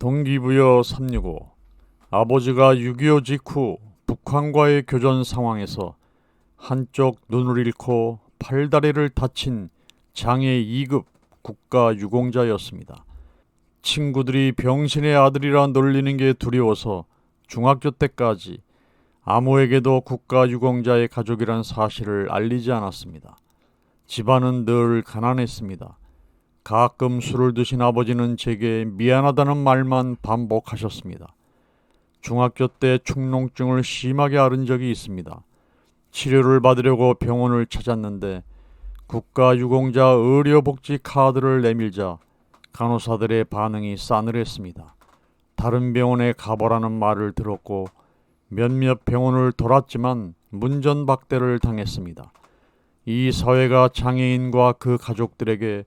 동기부여 365 아버지가 6.25 직후 북한과의 교전 상황에서 한쪽 눈을 잃고 팔다리를 다친 장애 2급 국가 유공자였습니다. 친구들이 병신의 아들이라 놀리는 게 두려워서 중학교 때까지 아무에게도 국가 유공자의 가족이란 사실을 알리지 않았습니다. 집안은 늘 가난했습니다. 가끔 술을 드신 아버지는 제게 미안하다는 말만 반복하셨습니다. 중학교 때 축농증을 심하게 앓은 적이 있습니다. 치료를 받으려고 병원을 찾았는데 국가유공자 의료복지 카드를 내밀자 간호사들의 반응이 싸늘했습니다. 다른 병원에 가보라는 말을 들었고 몇몇 병원을 돌았지만 문전박대를 당했습니다. 이 사회가 장애인과 그 가족들에게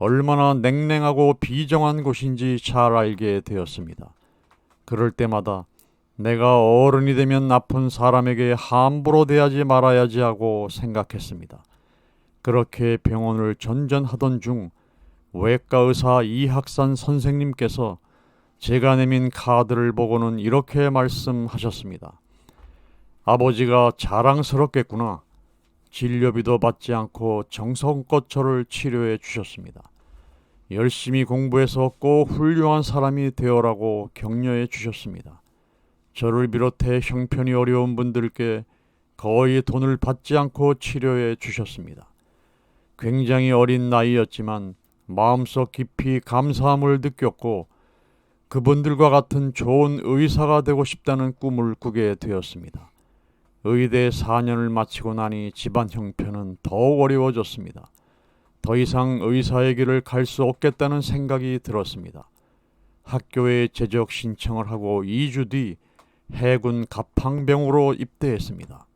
얼마나 냉랭하고 비정한 곳인지 잘 알게 되었습니다. 그럴 때마다 내가 어른이 되면 아픈 사람에게 함부로 대하지 말아야지 하고 생각했습니다. 그렇게 병원을 전전하던 중 외과 의사 이학산 선생님께서 제가 내민 카드를 보고는 이렇게 말씀하셨습니다. 아버지가 자랑스럽겠구나. 진료비도 받지 않고 정성껏 저를 치료해 주셨습니다. 열심히 공부해서 꼭 훌륭한 사람이 되어라고 격려해 주셨습니다. 저를 비롯해 형편이 어려운 분들께 거의 돈을 받지 않고 치료해 주셨습니다. 굉장히 어린 나이였지만 마음속 깊이 감사함을 느꼈고 그분들과 같은 좋은 의사가 되고 싶다는 꿈을 꾸게 되었습니다. 의대 4년을 마치고 나니 집안 형편은 더욱 어려워졌습니다. 더 이상 의사의 길을 갈 수 없겠다는 생각이 들었습니다. 학교에 재적 신청을 하고 2주 뒤 해군 갑항병으로 입대했습니다.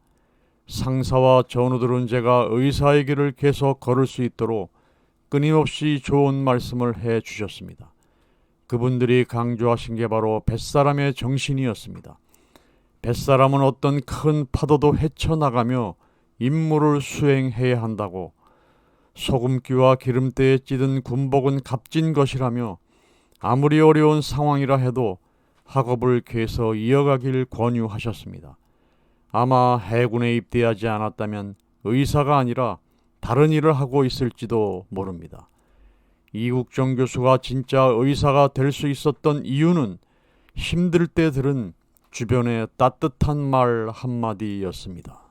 상사와 전우들은 제가 의사의 길을 계속 걸을 수 있도록 끊임없이 좋은 말씀을 해 주셨습니다. 그분들이 강조하신 게 바로 뱃사람의 정신이었습니다. 뱃사람은 어떤 큰 파도도 헤쳐나가며 임무를 수행해야 한다고 소금기와 기름때에 찌든 군복은 값진 것이라며 아무리 어려운 상황이라 해도 학업을 계속 이어가길 권유하셨습니다. 아마 해군에 입대하지 않았다면 의사가 아니라 다른 일을 하고 있을지도 모릅니다. 이국정 교수가 진짜 의사가 될 수 있었던 이유는 힘들 때 들은 주변의 따뜻한 말 한마디였습니다.